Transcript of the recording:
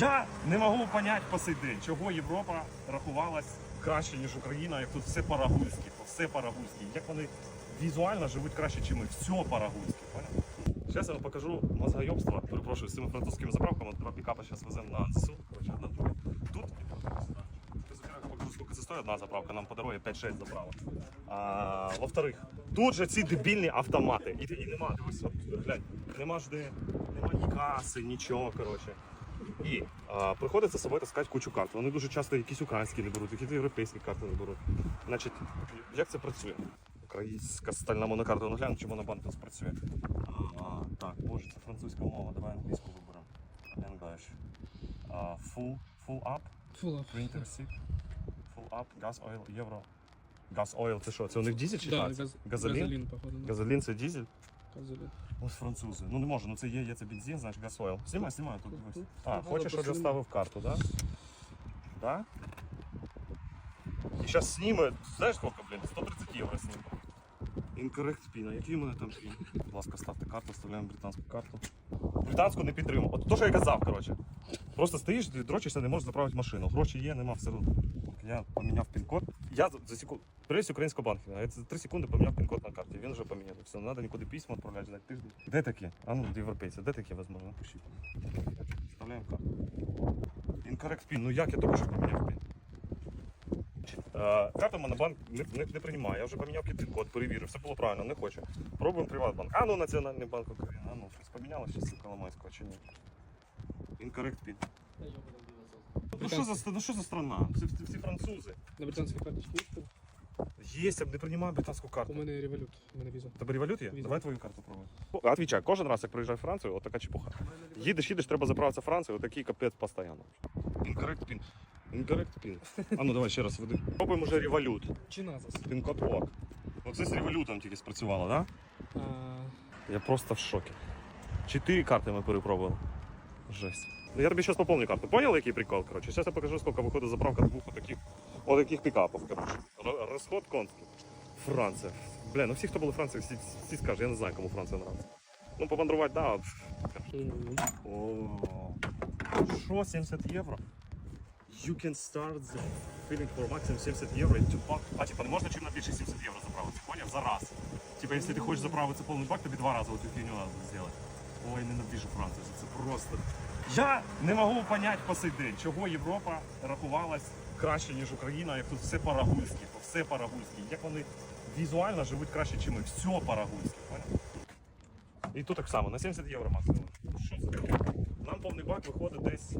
Я не можу поняти по сей день, чого Європа рахувалась краще, ніж Україна, як тут все по-рагульськи, все по-рагульськи. Як вони візуально живуть краще, ніж ми. Все по-рагульськи. Зараз я вам покажу мозгойобство. Перепрошую, з цими французькими заправками. Два пікапа зараз веземо на ЗСУ. Короче, одна друга. Тут покажу, скільки це стоїть одна заправка, нам подарує 5-6 заправок. А, во-вторых, тут же ці дебільні автомати. І, і нема, дивись, глянь, нема ж де, нема ні каси, нічого, коротше. І а, приходиться з собою таскати кучу карт. Вони дуже часто якісь українські не беруть, якісь європейські карти не беруть. Значить, як це працює? Українська стальна монокарта, ну глянь, чи монобанк у нас працює. А, так, боже, це французька мова, давай англійську виберемо. English. А, full, full up, Фула. printer seat. Full up, gas oil, євро. Газ ойл, це що? Це у них дізель чи Да, газ, Газолін? газолін, походу. да. Газолін це дізель? Газолін. Ось французи. Ну не може, ну це є, є це бензин, значить газойл. Знімай, знімай тут дивись. А, хочеш, щоб я ставив карту, да? Да? І зараз сніме, знаєш сколько, блін? 130 євро сніме. Incorrect pin. А який у мене там пін? Будь ласка, ставте карту, вставляємо британську карту. Британську не підтримую. От то, що я казав, коротше. Просто стоїш, дрочишся, не можеш заправити машину. Гроші є, нема все одно. Я поміняв пін-код. Я за- за секунду. Привіз українського банку. Я за 3 секунди поміняв пін-код на карті. Він вже поміняв. Все, не треба нікуди письма відправляти, ждати тиждень. Де такі? А ну, європейці, де такі возможно? Напишіть. Вставляємо карту. Incorrect пін. Ну як я тільки що поміняв пін? Е, Карту Монобанк не, не, не приймає. Я вже поміняв пін-код, перевірив, все було правильно, не хоче. Пробуємо Приватбанк. А ну Національний банк України. А ну, щось помінялося ще з Коломойського чи ні? Incorrect пін. Ну що за, ну за страна? Всі, всі французи. На британській карточці є? Є, я б не приймаю британську карту. У мене револют, у мене віза. Тебе револют є? Віза. Давай твою карту пробуй. Отвічай, кожен раз, як приїжджаю в Францію, от така чепуха. Їдеш, їдеш, треба заправитися в Францію, отакий капець постійно. Incorrect пін. Incorrect пін. А ну давай ще раз веди. Пробуємо вже револют. Чи назас? Пін-код ок. Оце з револютом тільки спрацювало, так? Да? А, Я просто в шокі. Чотири карти ми перепробували. Жесть. Ну я тобі зараз поповню карту. Поняли, який прикол? Короче, зараз я покажу, скільки виходить заправка двох отаких, отаких пікапів. Короче. Розход конський. Франція. Бля, ну всі, хто були в Франції, всі, всі скажуть, я не знаю, кому Франція нравиться. Ну, помандрувати, да. О, що, 70 євро? You can start the feeling for maximum 70 євро. А, типа, не можна чим на більше 70 євро заправитися, поняв? За раз. Типа, якщо ти хочеш заправитися повний бак, тобі два рази цю фігню треба зробити. Ой, ненавижу Францію, це просто... Я не можу понять по сей день, чого Європа рахувалась краще, ніж Україна, як тут все парагульське, то все по-рагульськи. Як вони візуально живуть краще, ніж ми. Все парагульське. І тут так само, на 70 євро максимум. Що це? Нам повний бак виходить десь